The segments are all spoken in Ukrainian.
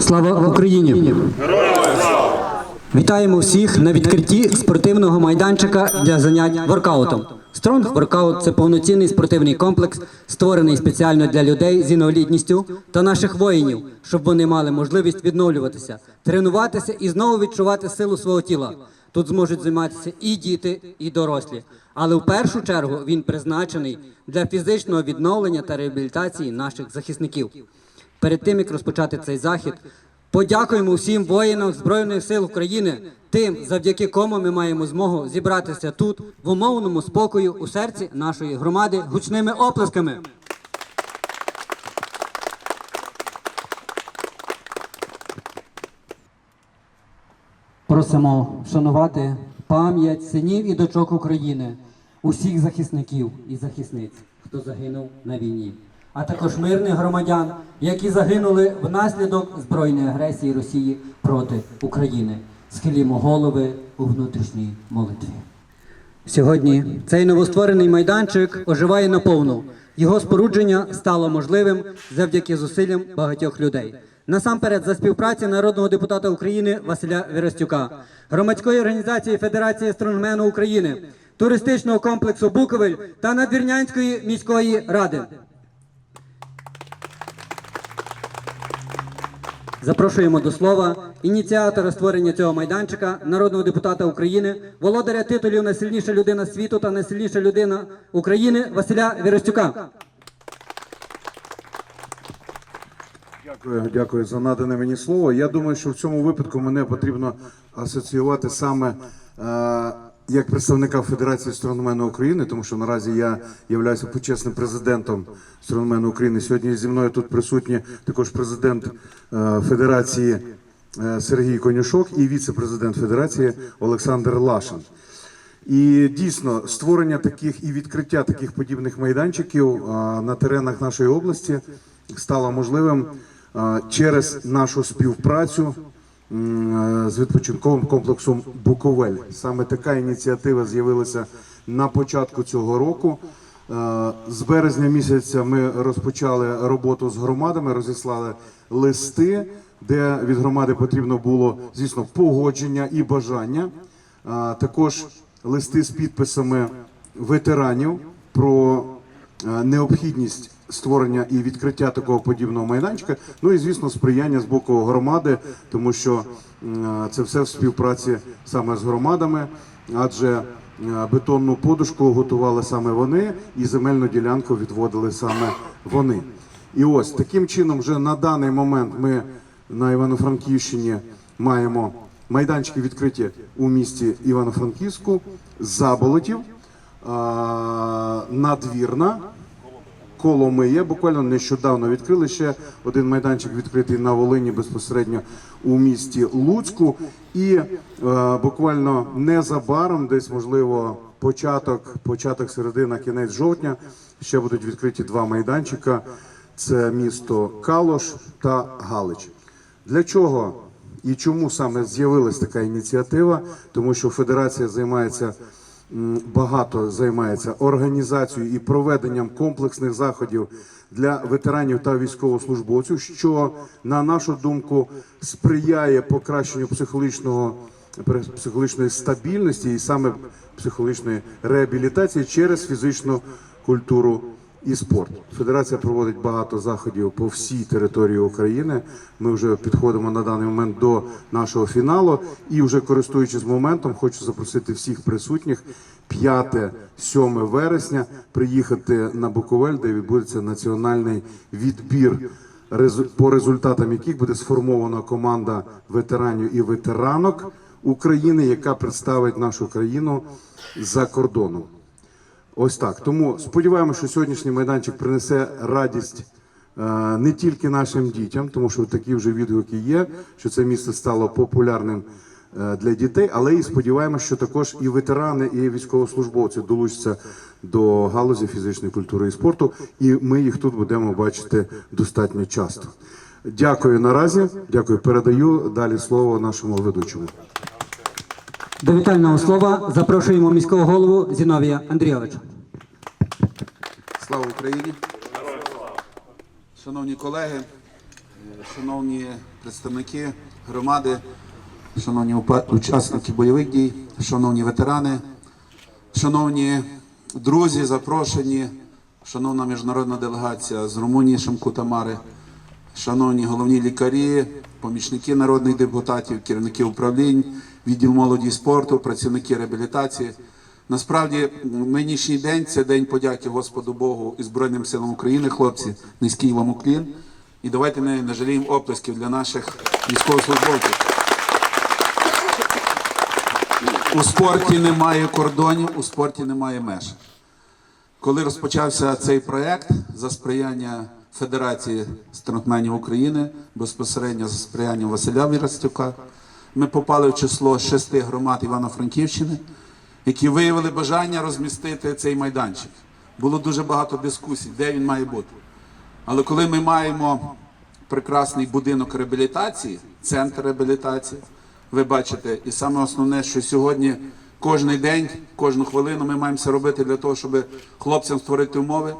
Слава Україні! Вітаємо всіх на відкритті спортивного майданчика для занять воркаутом. Стронг Воркаут це повноцінний спортивний комплекс, створений спеціально для людей з інвалідністю та наших воїнів, щоб вони мали можливість відновлюватися, тренуватися і знову відчувати силу свого тіла. Тут зможуть займатися і діти, і дорослі. Але в першу чергу він призначений для фізичного відновлення та реабілітації наших захисників. Перед тим як розпочати цей захід, подякуємо всім воїнам Збройних сил України, тим, завдяки кому ми маємо змогу зібратися тут в умовному спокою у серці нашої громади гучними оплесками. Просимо вшанувати пам'ять синів і дочок України, усіх захисників і захисниць, хто загинув на війні, а також мирних громадян, які загинули внаслідок збройної агресії Росії проти України. Схилімо голови у внутрішній молитві. Сьогодні цей новостворений майданчик оживає наповну. Його спорудження стало можливим завдяки зусиллям багатьох людей. Насамперед за співпраці народного депутата України Василя Віростюка, громадської організації Федерації стронгмену України, туристичного комплексу Буковель та Надвірнянської міської ради. Запрошуємо до слова ініціатора створення цього майданчика, народного депутата України, володаря титулів найсильніша людина світу та найсильніша людина України Василя Віростюка. Дякую, дякую за надане мені слово. Я думаю, що в цьому випадку мене потрібно асоціювати саме е, як представника Федерації стронгмену України, тому що наразі я являюся почесним президентом стронгмену України. Сьогодні зі мною тут присутні також президент е, Федерації е, Сергій Конюшок і віце-президент Федерації Олександр Лашин. І дійсно створення таких і відкриття таких подібних майданчиків на теренах нашої області стало можливим через нашу співпрацю е, з відпочинковим комплексом Буковель. Саме така ініціатива з'явилася на початку цього року. Е, З березня місяця ми розпочали роботу з громадами, розіслали листи, де від громади потрібно було, звісно, погодження і бажання. А, Також листи з підписами ветеранів про е, необхідність створення і відкриття такого подібного майданчика. Ну і звісно, сприяння з боку громади, тому що е, це все в співпраці саме з громадами, адже е, бетонну подушку готували саме вони, і земельну ділянку відводили саме вони. І ось таким чином, вже на даний момент ми на Івано-Франківщині маємо майданчики відкриті у місті Івано-Франківську, Заболотів, Надвірна, Коломиє. Буквально нещодавно відкрили ще один майданчик відкритий на Волині безпосередньо у місті Луцьку. І е, буквально незабаром, десь можливо, початок, початок середина, кінець жовтня, ще будуть відкриті два майданчика. Це місто Калош та Галич. Для чого і чому саме з'явилась така ініціатива? Тому що федерація займається багато займається організацією і проведенням комплексних заходів для ветеранів та військовослужбовців, що на нашу думку сприяє покращенню психологічного психологічної стабільності і саме психологічної реабілітації через фізичну культуру і спорт. Федерація проводить багато заходів по всій території України. Ми вже підходимо на даний момент до нашого фіналу. І вже користуючись моментом, хочу запросити всіх присутніх 5-7 вересня приїхати на Буковель, де відбудеться національний відбір. По результатам яких буде сформована команда ветеранів і ветеранок України, яка представить нашу країну за кордоном. Ось так. Тому сподіваємося, що сьогоднішній майданчик принесе радість е, не тільки нашим дітям, тому що такі вже відгуки є, що це місце стало популярним е, для дітей, але і сподіваємося, що також і ветерани, і військовослужбовці долучаться до галузі фізичної культури і спорту, і ми їх тут будемо бачити достатньо часто. Дякую наразі. Дякую. Передаю далі слово нашому ведучому. До вітального слова запрошуємо міського голову Зіновія Андрійовича. Слава Україні! Шановні колеги, шановні представники громади, шановні учасники бойових дій, шановні ветерани, шановні друзі, запрошені, шановна міжнародна делегація з Румунії Шамку Тамари, шановні головні лікарі, помічники народних депутатів, керівники управлінь, відділ молоді спорту, працівники реабілітації. Насправді, нинішній день це день подяки Господу Богу і Збройним силам України, хлопці, низький вам уклін. І давайте не, не жаліємо оплесків для наших військовослужбовців. У спорті немає кордонів, у спорті немає меж. Коли розпочався цей проект за сприяння Федерації стронгменів України, безпосередньо за сприянням Василя Вірастюка, ми попали в число шести громад Івано-Франківщини, які виявили бажання розмістити цей майданчик. Було дуже багато дискусій, де він має бути. Але коли ми маємо прекрасний будинок реабілітації, центр реабілітації, ви бачите, і саме основне, що сьогодні кожен день, кожну хвилину ми маємо це робити для того, щоб хлопцям створити умови,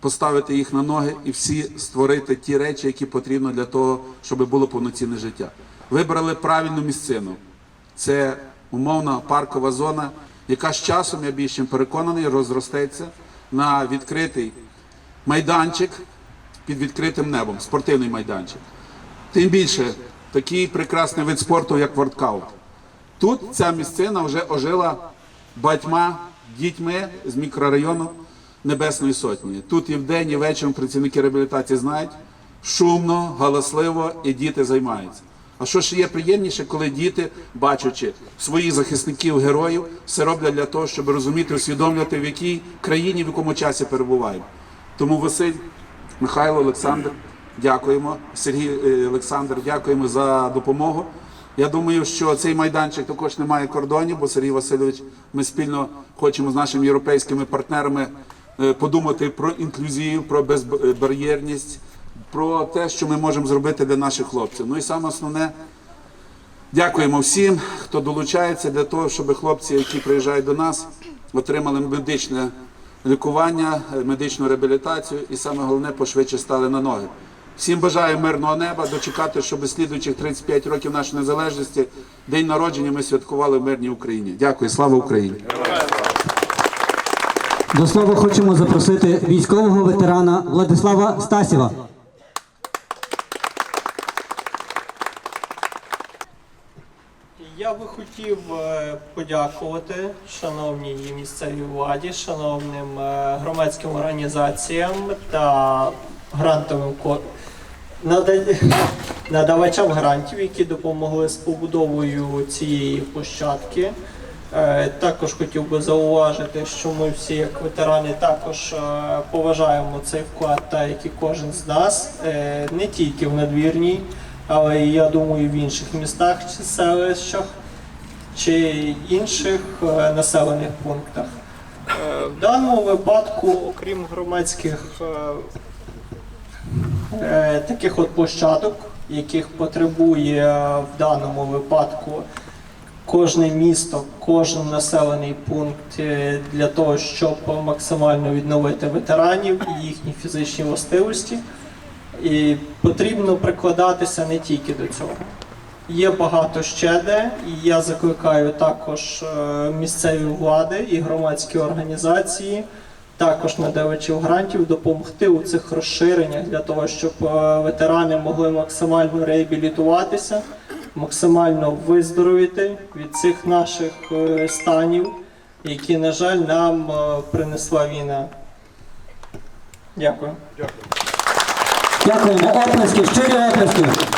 поставити їх на ноги і всі створити ті речі, які потрібно для того, щоб було повноцінне життя. Вибрали правильну місцину. Це умовна паркова зона, яка з часом, я більш переконаний, розростеться на відкритий майданчик під відкритим небом, спортивний майданчик. Тим більше такий прекрасний вид спорту, як воркаут. Тут ця місцина вже ожила батьма дітьми з мікрорайону Небесної Сотні. Тут і вдень, і вечором працівники реабілітації знають, шумно, галасливо і діти займаються. А що ж є приємніше, коли діти, бачачи своїх захисників, героїв, все роблять для того, щоб розуміти, усвідомлювати, в якій країні, в якому часі перебуваємо. Тому Василь, Михайло, Олександр, дякуємо. Сергій е, Олександр, дякуємо за допомогу. Я думаю, що цей майданчик також не має кордонів, бо Сергій Васильович, ми спільно хочемо з нашими європейськими партнерами е, подумати про інклюзію, про безбар'єрність, про те, що ми можемо зробити для наших хлопців. Ну і саме основне, дякуємо всім, хто долучається для того, щоб хлопці, які приїжджають до нас, отримали медичне лікування, медичну реабілітацію і саме головне пошвидше стали на ноги. Всім бажаю мирного неба, дочекати, щоб слідуючих 35 років нашої незалежності, день народження ми святкували в мирній Україні. Дякую, слава Україні! До слова хочемо запросити військового ветерана Владислава Стасєва. Я би хотів е, подякувати шановній місцевій владі, шановним е, громадським організаціям та грантовим надавачам грантів, які допомогли з побудовою цієї площадки. Е, Також хотів би зауважити, що ми всі, як ветерани, також поважаємо цей вклад, так як і кожен з нас, не тільки в надвірній, але я думаю, в інших містах чи селищах чи інших е, населених пунктах. В даному випадку, окрім громадських е, е, таких от площадок, яких потребує в даному випадку кожне місто, кожен населений пункт для того, щоб максимально відновити ветеранів і їхні фізичні властивості. І потрібно прикладатися не тільки до цього. Є багато ще де, і я закликаю також е, місцеві влади і громадські організації, також надавачів грантів допомогти у цих розширеннях для того, щоб е, ветерани могли максимально реабілітуватися, максимально виздоровіти від цих наших е, станів, які, на жаль, нам принесла війна. Дякую. Дякуємо. Оплески, щирі оплески.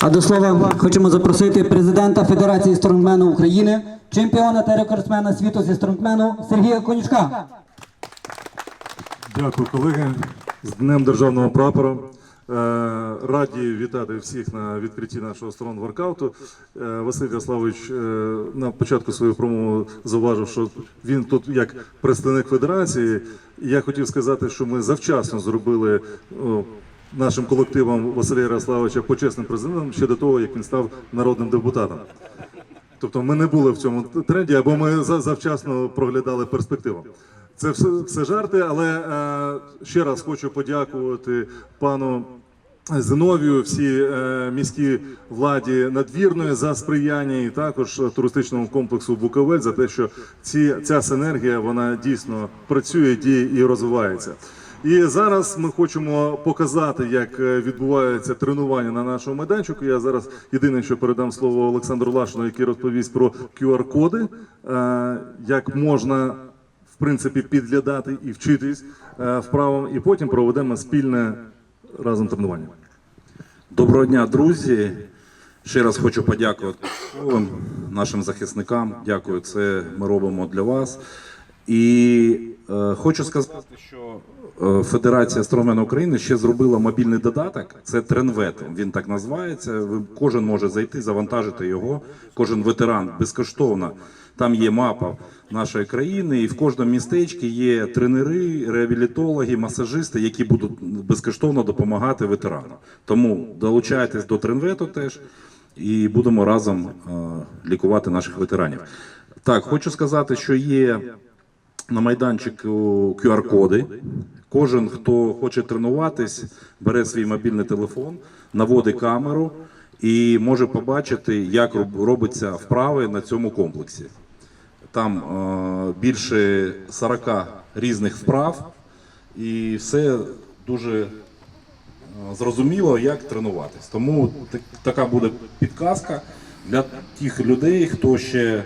А до слова хочемо запросити президента Федерації стронгмену України, чемпіона та рекордсмена світу зі стронгмену Сергія Конючка. Дякую, колеги. З Днем Державного прапора. Е, Раді вітати всіх на відкритті нашого сторон воркауту. Е, Василь Яславович е, на початку своєї промови зауважив, що він тут як представник федерації. Я хотів сказати, що ми завчасно зробили о, нашим колективом Василя Ярославовича почесним президентом ще до того, як він став народним депутатом. Тобто ми не були в цьому тренді, або ми за- завчасно проглядали перспективу. Це все, все жарти, але е, ще раз хочу подякувати пану Зиновію, всій е, міській владі надвірної за сприяння і також туристичному комплексу Буковель за те, що ці, ця синергія вона дійсно працює, діє і розвивається. І зараз ми хочемо показати, як е, відбувається тренування на нашому майданчику. Я зараз єдине, що передам слово Олександру Лашину, який розповість про QR-коди, е, як можна в принципі підглядати і вчитись е, вправам, і потім проведемо спільне разом тренування. Доброго дня, друзі. Ще раз хочу подякувати нашим захисникам. Дякую, це ми робимо для вас. І е, хочу сказати, що е, Федерація Стронгмена України ще зробила мобільний додаток. Це Тренвет. Він так називається. Кожен може зайти, завантажити його. Кожен ветеран безкоштовно. Там є мапа нашої країни, і в кожному містечку є тренери, реабілітологи, масажисти, які будуть безкоштовно допомагати ветеранам. Тому долучайтесь до Тренвету теж і будемо разом е, лікувати наших ветеранів. Так, хочу сказати, що є на майданчику QR-коди. Кожен, хто хоче тренуватись, бере свій мобільний телефон, наводить камеру і може побачити, як робиться вправи на цьому комплексі. Там е, більше 40 різних вправ, і все дуже е, зрозуміло, як тренуватись. Тому так- така буде підказка для тих людей, хто ще е,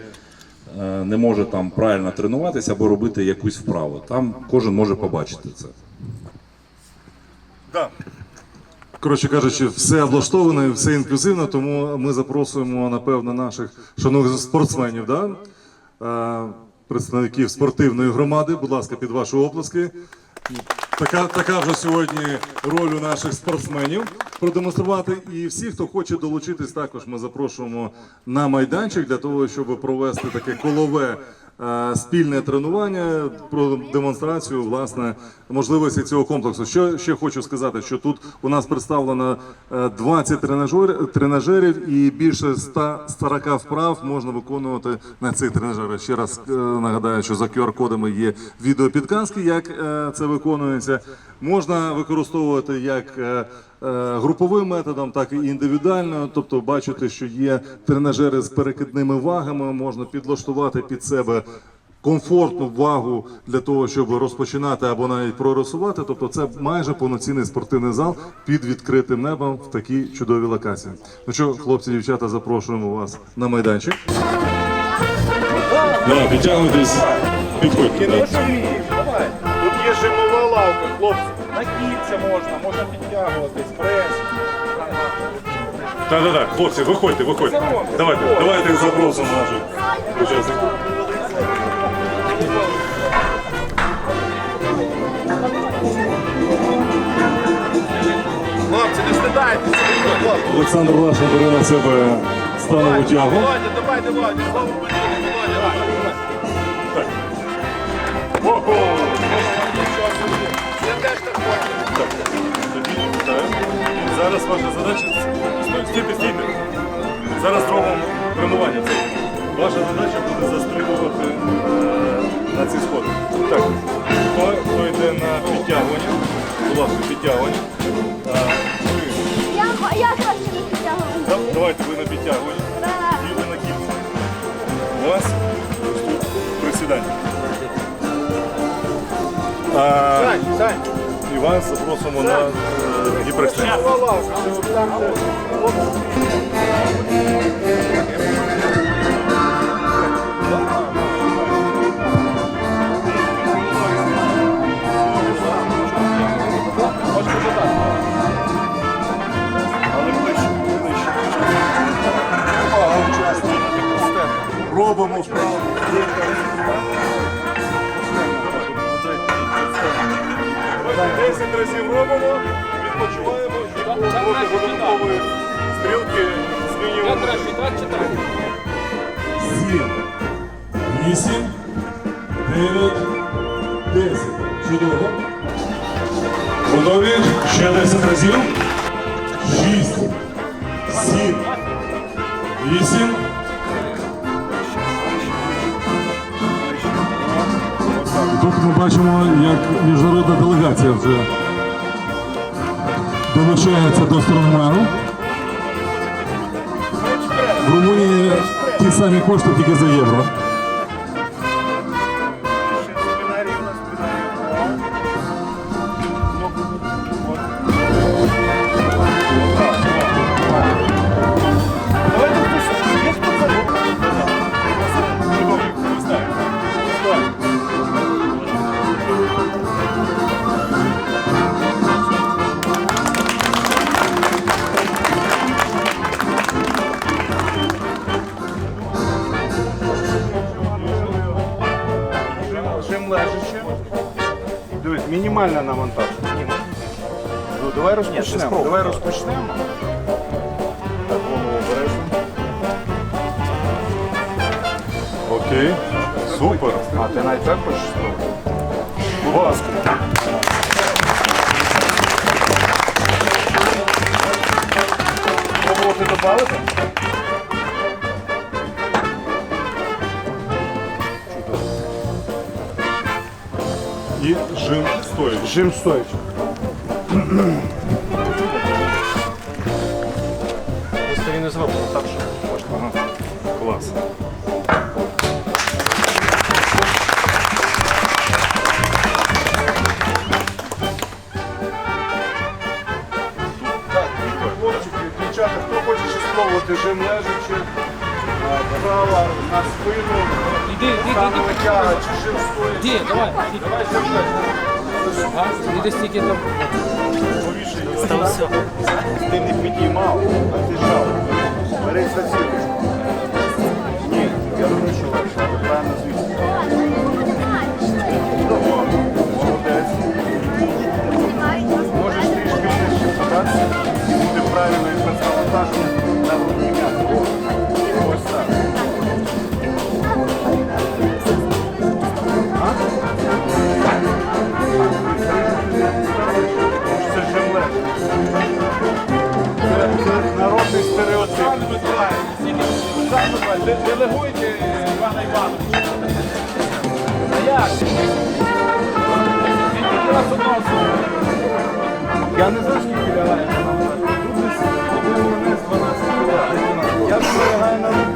не може там правильно тренуватися або робити якусь вправу. Там кожен може побачити це. Коротше кажучи, все облаштовано, і все інклюзивно, тому ми запрошуємо, напевно, наших шановних спортсменів, да? Е, представників спортивної громади. Будь ласка, під ваші оплески. Така, така вже сьогодні роль у наших спортсменів продемонструвати. І всі, хто хоче долучитись, також ми запрошуємо на майданчик для того, щоб провести таке колове е, спільне тренування про демонстрацію власне можливості цього комплексу. Що ще хочу сказати, що тут у нас представлено е, 20 тренажер, тренажерів і більше 100 40 вправ можна виконувати на цих тренажерах. Ще раз е, нагадаю, що за QR-кодами є відеопідказки, як е, це виконується. Можна використовувати як е, е, груповим методом, так і індивідуально. Тобто, бачите, що є тренажери з перекидними вагами, можна підлаштувати під себе комфортну вагу для того, щоб розпочинати або навіть прорисувати. Тобто, це майже повноцінний спортивний зал під відкритим небом в такій чудовій локації. Ну що, хлопці, дівчата, запрошуємо вас на майданчик. Да, підтягуйтесь, підходьте. да. Тут є жимова лавка, хлопці. Нагіться можна, можна підтягуватись, прес. Так, так, так, хлопці, виходьте, виходьте. Давайте, давайте запросимо наших учасників. Хлопці, не стидайтеся. Олександр Лашин бере на себе станову тягу. Володя, давайте, Володя, слава Україні, Володя, давай, давай. Ого! Ваша задача. Стійте, стійте. Зараз робимо тренування. Ваша задача буде застрибувати е, на ці сходи. Так, хто, хто йде на підтягування? Будь ласка, підтягування. А. Я, я краще не підтягую. Да- Давайте ви на підтягування. І ви на кільці. У вас ось тут присідання. А, Сань, Сань, і вас запросимо на е, ближче, ближче. Робимо вправо. Десять разів робимо, трохи додаткової стрілки змінюємо. Сім, вісім, дев'ять, десять. Чудово. Готові? Ще 10 разів. Шість, сім, вісім. Тут ми бачимо, як міжнародна делегація вже долучається до стронгмену. В Румунії ті самі кошти, тільки за євро. Мінімальне навантаження. Ну, давай розпочнемо. Давай розпочнемо. Так, голову обережно. Окей. Супер. А ти навіть так хочеш спробувати? Будь ласка. Пробувати додати? І жим стоїть. Жим стоїть. Просто він не зроблено так, що можна. Ага. Клас. Дівчата, хто хоче ще спробувати жим лежачи, права на спину, станова тяга чи жим стоїть. Ді, давай, Давай жим лежачи. А, іди стільки там. Повіше Ти не підіймав, а ти жав. Бери сосідочку. Ні, я думаю, що правильно. Молодець. Можеш трішки нижче податися і буде правильно якраз Делегуйте Івана Івановича. А як? Я не знаю, скільки лягає. Тут десь один 12 кг. Я вже лягаю на руки.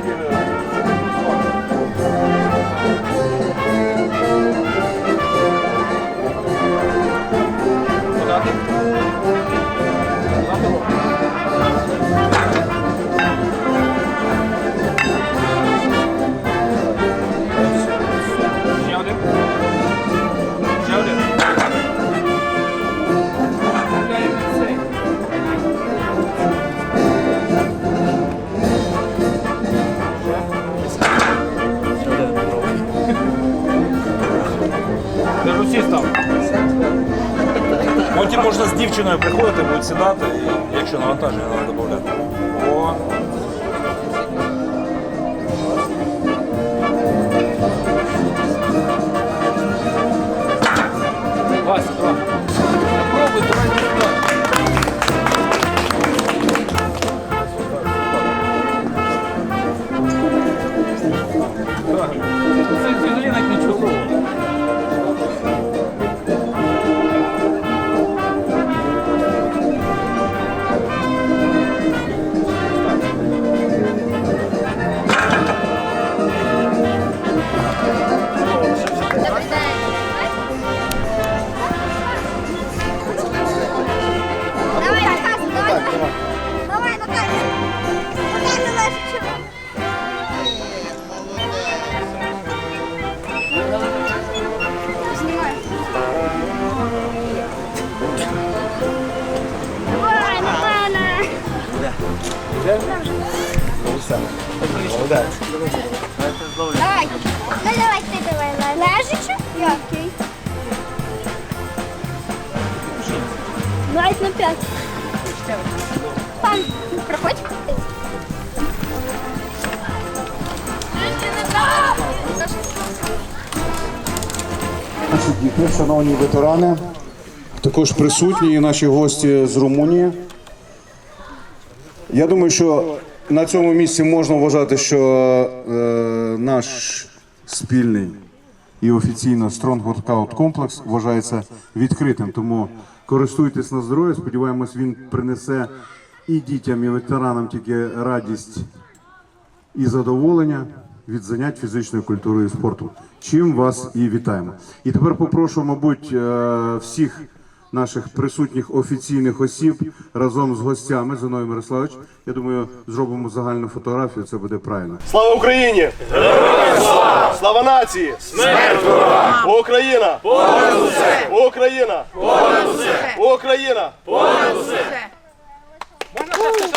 Можна з дівчиною приходити, будуть сідати, якщо навантаження треба додати. Окей. Навіть на п'ять. Пан, проходь. Діти, шановні ветерани, також присутні і наші гості з Румунії. Я думаю, що на цьому місці можна вважати, що е, наш спільний і офіційно Workout Complex вважається відкритим. Тому користуйтесь на здоров'я. Сподіваємось, він принесе і дітям, і ветеранам тільки радість і задоволення від занять фізичною культурою і спорту. Чим вас і вітаємо. І тепер попрошу, мабуть, е, всіх наших присутніх офіційних осіб разом з гостями Зиною Мирославович. Я думаю, зробимо загальну фотографію. Це буде правильно. Слава Україні! Слава! Слава нації! Смерть ворогам! Україна! Понад усе! Україна! Понад усе! Україна! Понад усе! Можна ще одну